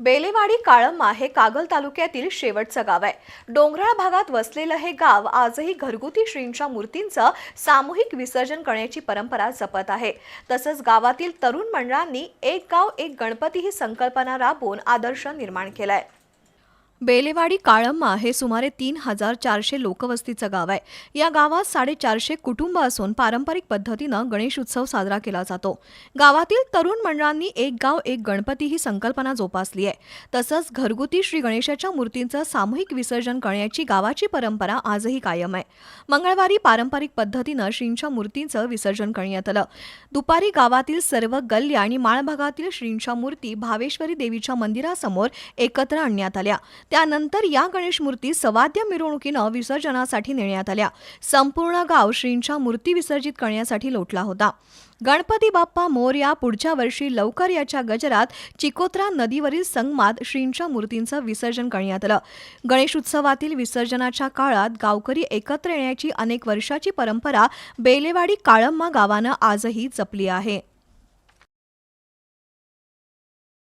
बेलेवाडी काळंबा हे कागल तालुक्यातील शेवटचं गाव आहे. डोंगराळ भागात वसलेलं हे गाव आजही घरगुती श्रींच्या मूर्तींचं सामूहिक विसर्जन करण्याची परंपरा जपत आहे. तसंच गावातील तरुण मंडळांनी एक गाव एक गणपती ही संकल्पना राबवून आदर्श निर्माण केलाय. बेलेवाडी काळम्मा हे सुमारे तीन हजार चारशे लोकवस्तीचं गाव आहे. या गावात साडेचारशे कुटुंब असून पारंपरिक पद्धतीनं गणेश उत्सव साजरा केला जातो. गावातील तरुण मंडळांनी एक गाव एक गणपती ही संकल्पना जोपासली आहे. तसंच घरगुती श्री गणेशाच्या मूर्तींचं सामूहिक विसर्जन करण्याची गावाची परंपरा आजही कायम आहे. मंगळवारी पारंपरिक पद्धतीनं श्रींच्या मूर्तींचं विसर्जन करण्यात आलं. दुपारी गावातील सर्व गल्ल्या आणि माळ भागातील श्रींच्या मूर्ती भावेश्वरी देवीच्या मंदिरासमोर एकत्र आणण्यात आल्या. त्यानंतर या गणेश मूर्ती सवाद्य मिरवणुकीनं विसर्जनासाठी नेण्यात आल्या. संपूर्ण गाव श्रींच्या मूर्ती विसर्जित करण्यासाठी लोटला होता. गणपती बाप्पा मोर्या पुढच्या वर्षी लवकर याच्या गजरात चिकोत्रा नदीवरील संगमात श्रींच्या मूर्तींचं विसर्जन करण्यात आलं. गणेशोत्सवातील विसर्जनाच्या काळात गावकरी एकत्र येण्याची अनेक वर्षाची परंपरा बेलेवाडी काळम्मा गावानं आजही जपली आहे.